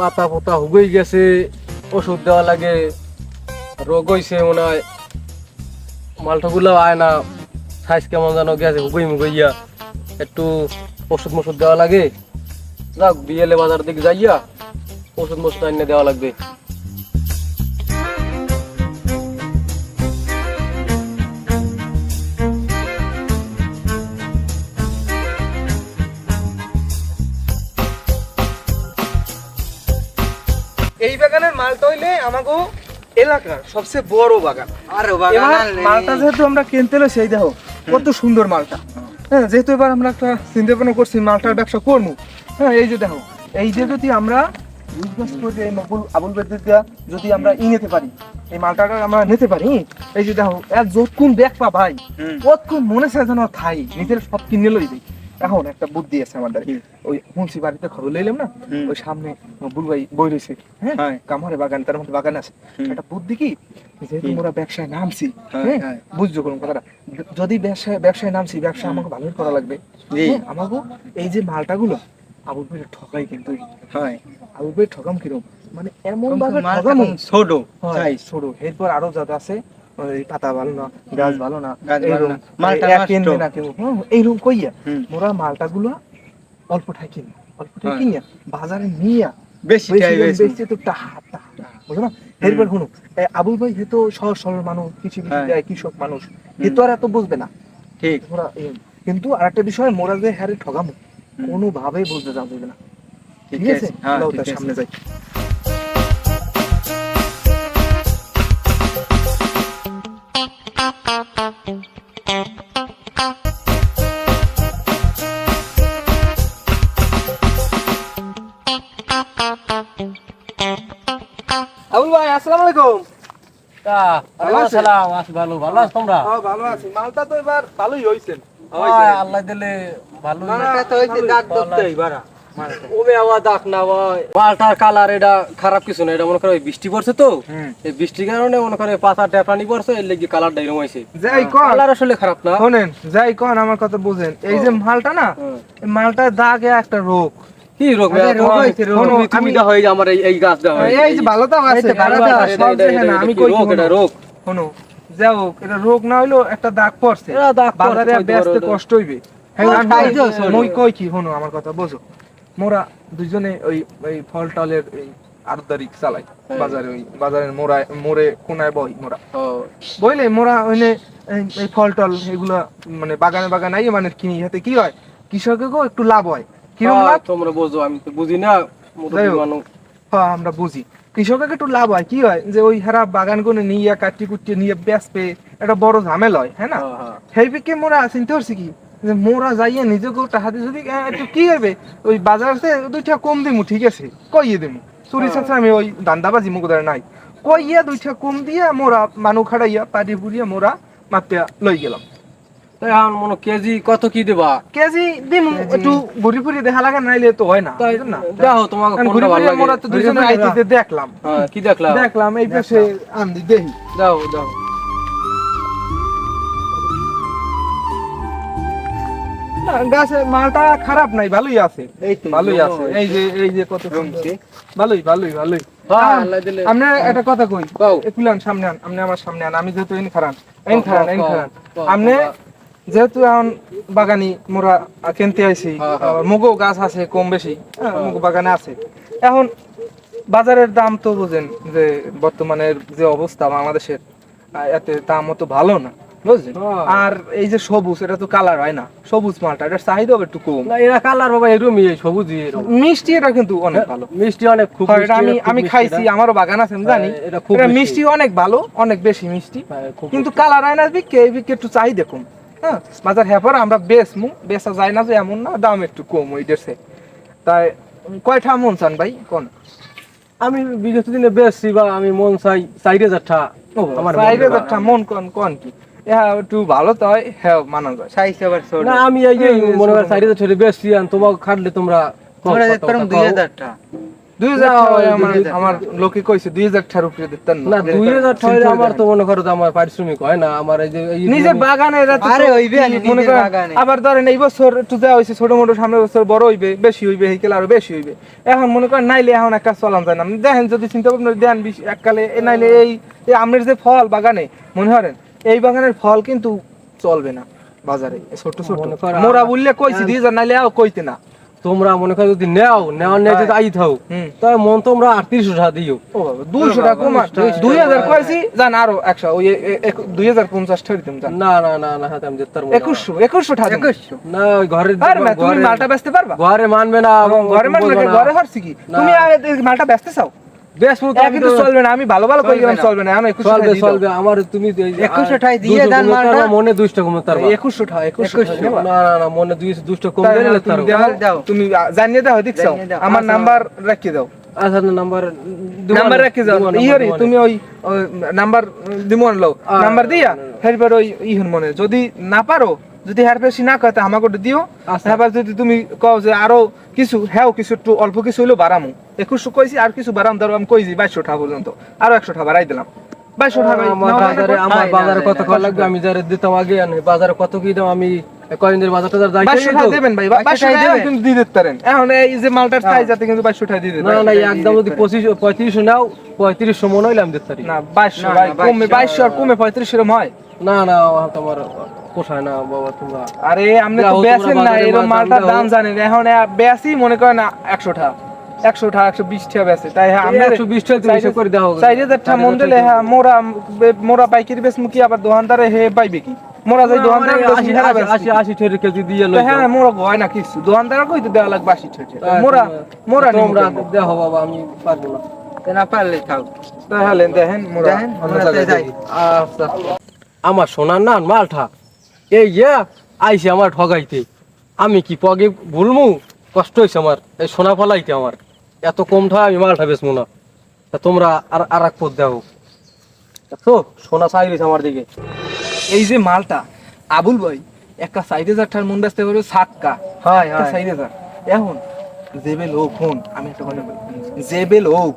পাতা পোতা হুগেই গেছে, ওষুধ দেওয়া লাগে, রোগ হয়েছে মনে হয়। মালটাগুলো আয় না সাইজ কেমন যেন গেছে, হুগই মুগইয়া একটু ওষুধ মষুধ দেওয়া লাগে। যাক বিয়েলে বাজার দিকে যাইয়া ওষুধ মষুধ আনিয়ে দেওয়া লাগবে। মালটা হইলে আমাকে এলাকার সবচেয়ে বড় বাগান। আরে মালটা যেহেতু আমরা কিনতে সেই দেখো কত সুন্দর মালটা। হ্যাঁ যেহেতু এবার আমরা একটা চিন্তা ভাবনা করছি মালটার ব্যবসা করব। হ্যাঁ এই যে দেখো এই যে যদি আমরা বিজনেস করে এই মকুল আবুল যদি আমরা ই নিতে পারি এই মালটাটা আমরা নিতে পারি এই যে দেখো এর যতক্ষণ দেখবা ভাই কতক্ষণ মনে যেন থাই নিজের সব কিনে লই দেই এখন একটা বুদ্ধি আছে আমাদের। ওই মুন্সি বাড়িতে খবর লইলাম না? ওই সামনে বুল ভাই বই রয়েছে হ্যাঁ? হ্যাঁ। কামারে বাগান তার মধ্যে বাগান আছে। একটা বুদ্ধি কি? যেহেতু? মোরা ব্যবসায় নামছি হ্যাঁ, হ্যাঁ? হ্যাঁ। বুঝছ কোন কথাটা? যদি ব্যবসায় ব্যবসায় নামছি ব্যবসা আমাকে ভালোই করা লাগবে। হ্যাঁ, আমাকে এই যে মালটাগুলো আবুল ভাই ঠকাই কিন্তু। হয়। আবুল ভাই ঠকাম কিরম? মানে এমন ভাবে ঠকাম। ছোট সাইজ ছোট। এরপর আরও যাতে আছে ওই পাতা ভালো না গাছ ভালো না এইরকম, মালটা। কিনবে না কেউ এইরকম কইয়া। মোরা মালটাগুলো অল্প ঠাই কিনি অল্প ঠাই হ্যাঁ। কিনিয়া বাজারে নিয়া বেশি বেশি বেশি। তো টাহা বুঝলো? না এরপর শুনো আবুল ভাই হে তো সহজ সরল মানুষ কৃষি হ্যাঁ। কৃষক মানুষ। এ তো আর এত বুঝবে না। ঠিক। মোরা কিন্তু আরেকটা বিষয় মোরা যে হ্যারে ঠগামো কোনো ভাবেই বুঝতে যাবে না। ঠিক আছে? হ্যাঁ আছে। সামনে যাই। তা ভালো আছি ভালো ভালো আছো তোমরা? হ্যাঁ ভালো আছি। মালটা তো এবার ভালোই হইছেন আল্লাহ দিলে ভালো মালটা তো হইছে। দাগ ধরতেই বাড়া ওবে আবার ডাক না ভাই মালটার কালার এটা খারাপ কিছু না এটা মনে করো বৃষ্টি পড়ছে তো। এই বৃষ্টির কারণে মনে করে পাতা টেপানি পড়ছে এর লেগে কালারটা এরকম হয়েছে যাই কালার আসলে খারাপ না। শোনেন যাই কন আমার কথা বুঝেন। এই যে মালটা না মালটার দাগে একটা রোগ। কি রোগ? আমি- দা হয়ে আমার এই এই গাছ দেওয়া এই যে ভালো তো আছে ভালো তো সব না আমি কই রোগ এটা রোগ। শোনো যাও এটা রোগ না হইল একটা দাগ পড়ছে। এটা দাগ পড়ছে, বাজারে কইতে কষ্ট হইবে। হ্যাঁ। মই কই কি শোনো আমার কথা বোঝো। মোরা দুইজনে ওই ওই ফল টলের আরদারি চালাই হ্যাঁ। বাজারে ওই বাজারের মোড়ায় মোড়ে কোনায় বই মোরা। বইলে মোরা ওইনে এই ফল টল এগুলা মানে বাগানে বাগানে মানে কিনি হাতে কি হয়? কৃষকেরও একটু লাভ হয়। কীরকম লাভ? তোমরা বোঝো আমি তো বুঝি না হ্যাঁ আমরা বুঝি। কৃষকের একটু লাভ হয় কি হয়? যে ওই হারা বাগান নিয়ে কাটি কুটি নিয়ে বেচবে একটা বড় ঝামেলা হয় হ্যাঁ না? হ্যাঁ, হ্যাঁ। সেই বিকে মোরা চিনতে পারছি কি? যে মোরা যাইয়া টাহাতে যদি একটু কি হবে? ওই বাজারতে দুইটা কম দিমু ঠিক আছে? কইয়ে দিমু। চুরি হ্যাঁ। আমি ওই দান্দাবাজি মুখদার নাই। কইয়া দুইটা কম দিয়া মোরা মানু খাড়াইয়া পাটি পুড়িয়া মোরা মাপিয়া লই গেলাম। এখন মনে কেজি কত কি দেবা? কেজি দিমু একটু ঘুরি ফুরি দেখা লাগে নাইলে তো হয় না তাই বুঝলেন না? দেখো তোমাকে কোনটা ঘুরি ভালো ফুরি মোরা লাগে তো দুইজনে আইতে দেখলাম। হ্যাঁ, কি দেখলাম? দেখলাম এই পাশে আন্দি দেখি। দাও দাও গাছে মালটা খারাপ নাই ভালোই আছে। ভালোই আছে এই যে এই যে কত। ভালোই ভালোই ভালোই। আম, আল্লাহ দিলে। আপনি একটা কথা কই আন সামনে আন আপনি আমার সামনে আন আমি যেহেতু এন খারান এন খারান এন খারান আপনি। যেহেতু এখন বাগানি মোরা কিনতে আইছি হ্যাঁ, হ্যাঁ। মুগও গাছ আছে কম বেশি। হ্যাঁ, মুগ বাগানে আছে। এখন বাজারের দাম তো বুঝেন যে বর্তমানের যে অবস্থা বাংলাদেশের এতে দাম অত ভালো না বুঝলেন। আর এই যে সবুজ এটা তো কালার হয় না সবুজ মালটা এটার চাহিদা একটু কম। না কালার বাবা এরকমই এই সবুজই এরকম। মিষ্টি এটা কিন্তু অনেক ভালো। মিষ্টি অনেক খুব এটা আমি আমি খাইছি আমারও বাগান আছে আমি জানি। এটা খুব মিষ্টি। অনেক ভালো অনেক বেশি মিষ্টি। কিন্তু কালার হয় না বিকে বিকে একটু চাই দেখুন হ্যাঁ বাজার হ্যাপার আমরা বেচমু বেচা যায় না যে এমন না দাম একটু কম ওই দেশে তাই কয়টা মন চান ভাই কোন? আমি বিগত দিনে বেশি বা আমি মন চাই চাই হাজার টাকা আমার মন চাইলে মন কোন কোন কি? হ্যাঁ একটু ভালো তো হয় হ্যাঁ মানা যায়। সাইজ আবার ছোট। না আমি এই যে মনে করি ছোট। চাই হাজার টাকা বেশি আন তোমাকে খাটলে তোমরা কও, তোমরা কত দেখতে পারো টাকা দুই কও। হাজার টাকা দুই হাজার না, টাকা ওই আমার দুই হাজার। আমার লোকে কইছে দুই হাজার টাকার উপরে দিতেন না। দুই হাজার টাকা। আমার তো মনে করো আমার পারিশ্রমিক হয় না আমার এই যে নিজের বাগানে আরে হইবে মনে আবার ধরেন এই বছর একটু দেওয়া হয়েছে ছোট মোটো সামনের বছর বড় হইবে বেশি হইবে হেকেল আরও বেশি হইবে। এখন মনে করেন নাইলে এখন একটা চলান যায় না। দেখেন যদি চিন্তা ভাবনা দেন এককালে নাইলে এই আমের যে ফল বাগানে মনে করেন এই বাগানের ফল কিন্তু চলবে না বাজারে ছোট ছোট। মোরা বললে কইছি দুই হাজার নাইলে কইতে না। তোমরা মনে করো যদি নেও নেওয়ার নিয়ে যদি আই থাও তাহলে মন তোমরা আটত্রিশশো টাকা দিও। দুইশো টাকা কমা দুই হাজার কয়েছি জান আরও একশো ওই দুই হাজার পঞ্চাশ ঠেরি দিতাম না না না না হাতে আমি পারব একুশশো একুশশো টাকা একুশশো? না ওই ঘরে তুমি মালটা বেচতে পারবা? ঘরে মানবে না ঘরে মানবে ঘরে হারছি কি? তুমি মালটা বেচতে চাও? আমি কিন্তু তো- আমি ভালো ভালো কই গেলাম চলবে না আমি চলবে চলবে আমার তুমি এই- একুশশো টাকা দিয়ে দেন মনে দুইশো কমে। একুশশো টাকা একুশশো? না না মনে দুইশো কম তুমি দাও, দাও। তুমি জানিয়ে দাও দেখছ জানিয়ে দাও। আমার আচ্ছা। নাম্বার রাখিয়ে দাও আচ্ছা না, নাম্বার যাও। তুমি ওই ওই নাম্বার দিমন লও নাম্বার দিয়া হেরবার ওই ইহন মনে যদি না পারো যদি হের বেশি না কয় তা আমাকে দিও। আচ্ছা। এবার যদি তুমি কও যে আরও কিছু হ্যাঁ কিছু একটু অল্প কিছু হইল বাড়ামু। একুশশো কইছি আর কিছু বাড়াম ধরো আমি কইছি বাইশশো টাকা পর্যন্ত। আরও একশো টাকা বাড়াই দিলাম। বাইশশো টাকা আমার বাজারে আমার বাজারে কত খাওয়া লাগবে? আমি যারা দিতাম আগে বাজারে কত কি দাম? আমি কয়েকদিনের বাজার টাজার যাই টাকা দেবেন ভাই বাইশশো বাইশশো টাকা টাকা দেবেন? কিন্তু দিয়ে দিতে পারেন। এখন এই যে মালটার সাইজ যাতে কিন্তু বাইশশো টাকা দিয়ে দিতে না না একদম যদি পঁচিশ পঁয়ত্রিশশো নাও পঁয়ত্রিশশো মনে হইলে আমি দিতে পারি। না বাইশশো ভাই কমে 2200 বাইশশো আর কমে পঁয়ত্রিশ এরকম হয়। না না তোমার পোষায় না বাবা তোমরা। আরে তো বেচেন না এরকম মালটার দাম জানেন। এখন বেশি মনে করেন একশো টাকা একশো টাকা একশো বিশ টাকা বেচে। তাই হ্যাঁ এই 120 টাকা তুমি হিসাব করে দাও। চার হাজার টাকা মন দিলে হ্যাঁ মোরা মোরা পাইকারি কি আবার দোকানদারে হে পাইবে কি? মোরা যাই দোকানদার আশি আশি আশি ঠের কেজি দিয়ে লই হ্যাঁ মোরা হয় না কিছু। দোকানদার কই তো দেওয়া লাগবে আশি টাকা হ্যাঁ, মোরা মোরা তোমরা দেখো বাবা আমি পারব না। তে না পারলে খাও। তাহলে দেখেন মোরা দেখেন, আমরা যাই। যাই। আচ্ছা। আমার সোনার না মালটা। এই ইয়া আইসে আমার ঠগাইতে। আমি কি পগে ভুলমু? কষ্ট হয়েছে আমার এই সোনা ফলাইতে আমার। এত কম ঠা আমি মালটা বেচমু না তা তোমরা আর আর এক পথ দেখো তো সোনা চাই রয়েছে আমার দিকে। এই যে মালটা আবুল ভাই একটা সাইড টাকার মন বেচতে পারবে সাতকা। হয় একটা হয়। সাইড হাজার। এখন জেবে লোক হন আমি একটা কথা বলি। জেবে লোক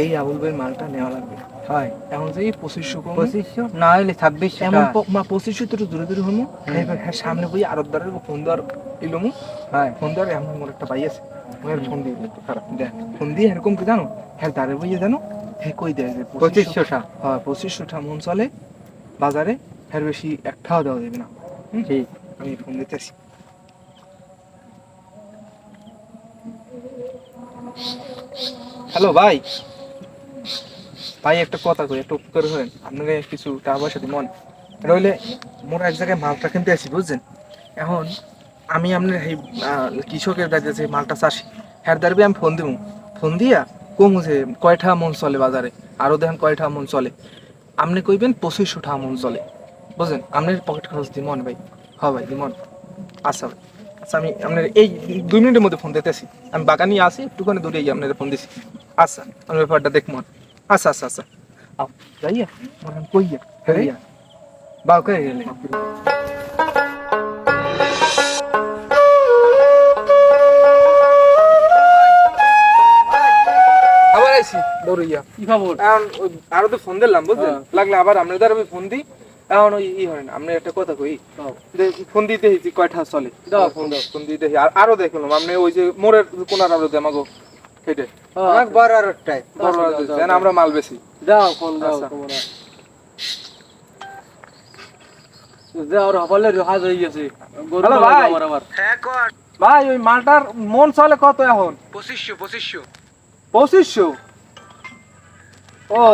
এই আবুল ভাইয়ের মালটা নেওয়া লাগবে। হয়। এখন যে পঁচিশশো পঁচিশশো? না হলে ছাব্বিশশো এমন মা পঁচিশশো তো দূরে দূরে হমু। হ্যাঁ সামনে বই আরব দ্বারের ফোন দেওয়ার ইলমু হয়। ফোন দেওয়ার এমন মোর একটা ভাই আছে। ওর ফোন দিয়ে দিই খারাপ। দেখ। ফোন দিয়ে এরকম কি জানো? হ্যাঁ দ্বারে বইয়ে জানো? হ্যাঁ কই দেয় যে পঁচিশশো হ্যাঁ পঁচিশশো মন চলে বাজারে এর বেশি একটাও দেওয়া যাবে না। ঠিক আমি ফোন দিতেছি। হ্যালো ভাই। ভাই, একটা কথা কই, একটু উপকার হবেন আপনাকে কিছু টাকা পয়সা মন। রইলে মোর এক জায়গায় মালটা কিনতে আসি, বুঝছেন? এখন আমি আপনার এই কৃষকের যে মালটা চাষি হ্যার দাঁড়িয়ে আমি ফোন দিব ফোন দিয়া কম যে কয়টা মন চলে বাজারে। আরও দেখেন কয়টা মন চলে। আপনি কইবেন পঁচিশশো টাকা মন চলে। বুঝলেন আপনার পকেট খরচ দিই মন ভাই। হ ভাই দিমন আচ্ছা ভাই। আচ্ছা আমি আপনার এই দুই মিনিটের মধ্যে ফোন দিতেছি। আমি বাগানি আসি, একটুখানি দূরে গিয়ে আপনার ফোন দিছি। আচ্ছা আমি ব্যাপারটা দেখব আচ্ছা আচ্ছা আচ্ছা। আও, যাইয়া মনে কইয়া কইয়া। বাউ করে গেলে আবার আইছি দৌড়ইয়া কি খবর? এখন আরও তো ফোন দিলাম বুঝলেন? হ্যাঁ। লাগলে আবার আপনার দ্বারা আমি ফোন দিই। এখন ওই ই হয় না আপনি একটা কথা কই? যে ফোন দিতে হইছি কয়টা চলে? দাও, ফোন দাও। ফোন দিতে আর আরও দেখলাম আপনি ওই যে মোড়ের কোনার আরও দেমাগো অনেক বড় আর একটাই বড় আরও। আমরা মাল বেশি দাও দাও। তোমরা। ভাই। ওই মালটার মন চলে কত এখন? পঁচিশশো পঁচিশশো। পঁচিশশো? ও।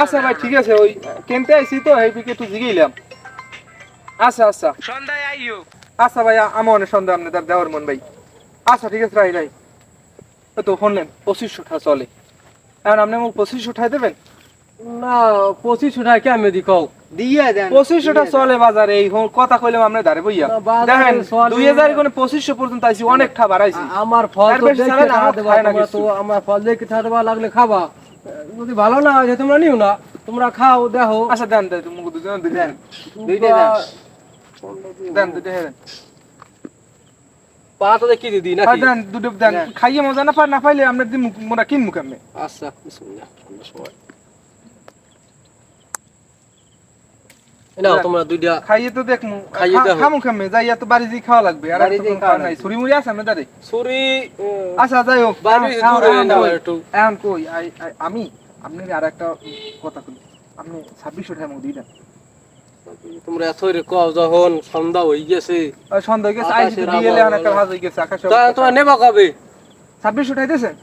আচ্ছা ভাই ঠিক আছে ওই কিনতে আইছি তো এই একটু জিগাইলাম আচ্ছা আচ্ছা। সন্ধ্যায় আইও। আচ্ছা ভাই আমার অনেক সন্দেহ আপনি তার দেওয়ার মন ভাই। আচ্ছা ঠিক আছে রাই রাই। ওই তো শুনলেন পঁচিশশো টাকা চলে। এখন আপনি মোক পঁচিশশো টাকা দেবেন? না পঁচিশশো টাকা কেমন দি কও। দিয়ে দেন পঁচিশশো টাকা চলে বাজারে এই কথা কইলাম আপনি দাঁড়ে বইয়া। দেখেন দুই হাজার কোনো পঁচিশশো পর্যন্ত আইছি অনেকটা বাড়াইছি। আ- আমার ফল তো আমার আমার ফল দেখে টাকা দেবা লাগলে খাবা। যদি ভালো না হয় তোমরা নিও না। তোমরা খাও দেখো। আচ্ছা দেন দেন তুমি দুজন দেন। দুইটা দেন। দেন দুইটা দেন। পাঁচ হাজার কি দিদি নাকি? দেন দুটো দেন খাইয়ে মজা না পাই না পাইলে আমরা দিন মোরা কিনবো কেমনে? আচ্ছা বিসমিল্লাহ ঠান্ডার নাও তোমরা দুইটা খাইয়ে তো দেখমু খাইয়ে খা- খামু কেমনে? যাইয়া তো বাড়ি দিয়ে খাওয়া লাগবে আর খাওয়া নাই। ছুরি মুড়ি আছে ছুরি আচ্ছা যাই হোক বাড়ি দূরে নাও একটু। এখন কই? আই- আই- আমি আপনি আর একটা কথা কই? আপনি ছাব্বিশশো টাকা তোমরা এত রে কও যখন সন্ধ্যা গেছে। সন্ধ্যা গেছে আকাশের আইসি বিয়েলে আবহাওয়া একটা ভাজ গেছে আকাশে তা তোমার নেবা কবে? ছাব্বিশশো টাকা দিয়েছেন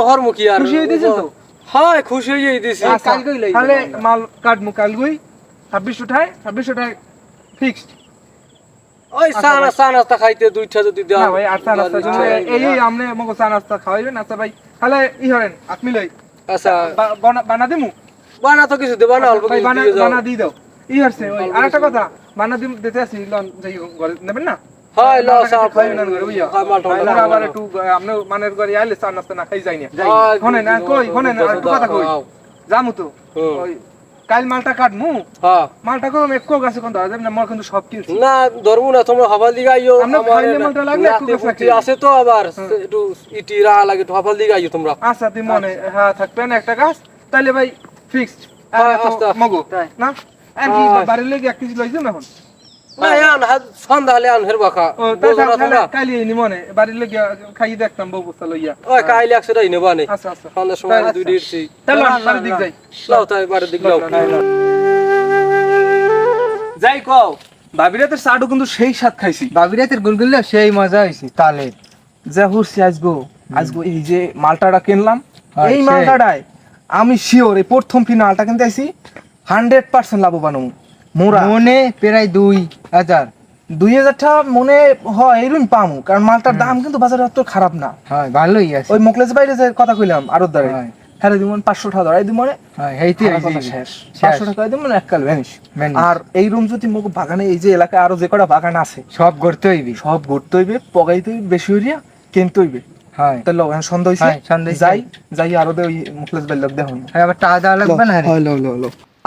হরমুখী আর খুশি তো? হ্যাঁ খুশি দিছি আচ্ছা, তাহলে মাল কাটমু কালগুই ছাব্বিশশো টাকায় ছাব্বিশশো টাকা ফিক্সড ওই আচ্ছা চা নাস্তা নাস্তা খাইতে দুইটা যদি দাও। না ভাই আচ্ছা নাস্তা জন্য এই আমনে মগো চা নাস্তা খাওয়াইবেন? আচ্ছা ভাই তাহলে ই হরেন আপনি লই। আচ্ছা। বানা- বানা দিমু? বানা তো কিছু দেবা না অল্প ভাই কিছু দিয়ে যাও। বানা দিয়ে দাও। ই হচ্ছে ওই আরেকটা কথা দিম দিতে আসি লন যাই ঘরে নেবেন না? হয় লও মালটা চা না ঘরে, বুঝিয়া? খাই মালটা তাহলে মালটা আবার একটু আপনি মানের ঘরে আইলে চা নাস্তা না খাই যাই না। হয়, না কই শোনেন আর একটু কথা কই। খাও। তো। ওই কাল মালটা কাটমু? হ্যাঁ। মালটা কম এক কোক আছে কোন দাদা না মোর কিন্তু সব কিনছি। না ধরবো না তোমরা দিকে আইও। আমরা আমার মালটা লাগলে একটু। আছে তো আবার। একটু ইটি রাহা লাগে একটু দিকে আইও তোমরা। আচ্ছা মনে হ্যাঁ থাকবেন একটা গাছ তাইলে ভাই ফিক্সড হ্যাঁ, আচ্ছা। মগো না? হ্যাঁ। বাড়ির লেগে এক কেজি এখন? মনে দেখতাম বউ বস্তা লইয়া। কাইলে একশো নেবা নেই আচ্ছা আচ্ছা। সন্ধ্যার সময় দুই আচ্ছা। দিচ্ছি বাড়ির দিক যাই। কও তো কিন্তু সেই স্বাদ খাইছি। বাবিরাতের গুলগুলো সেই মজা হয়েছে তালে যা হুরছি আজগো আজগো এই যে মালটাটা কিনলাম এই। মালটাটায় আমি শিওর এই প্রথম ফিনালটা কিনতে আইছি হান্ড্রেড পার্সেন্ট লাভবান হব। মোরা। মনে প্রায় দুই হাজার। দুই হাজার টাকা মনে হয় পামু কারণ মালটার দাম কিন্তু বাজারে অত খারাপ না। হয় ভালোই আছে। ওই মোকলেশ বাইরে যে কথা কইলাম আরও দ্বারে হয়। হ্যাঁ পাঁচশো টাকা ধরাই মানে হয় শেষ। পাঁচশো টাকা মানে এককাল ভ্যানিশ আর এই রুম যদি মোক বাগানে এই যে এলাকায় আরও যে কটা বাগান আছে সব করতে হইবে। সব ঘুরতে হইবে পগাইতে হইবে বেশি হইয়া কিনতে হইবে। হয়। তাহলে সন্ধ্যা হইছে। হয়। যাই যাই আরও দে ওই বাইর লোক দেখুন আর আবার টাকা দেওয়া লাগবে না রে?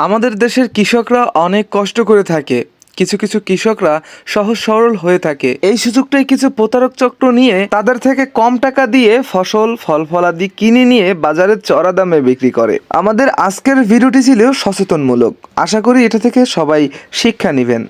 আমাদের দেশের কৃষকরা অনেক কষ্ট করে থাকে। কিছু কিছু কৃষকরা সহজ সরল হয়ে থাকে। এই সুযোগটাই কিছু প্রতারক চক্র নিয়ে তাদের থেকে কম টাকা দিয়ে ফসল, ফল ফলাদি কিনে নিয়ে বাজারে চড়া দামে বিক্রি করে। আমাদের আজকের ভিডিওটি ছিল সচেতনমূলক। আশা করি এটা থেকে সবাই শিক্ষা নেবেন।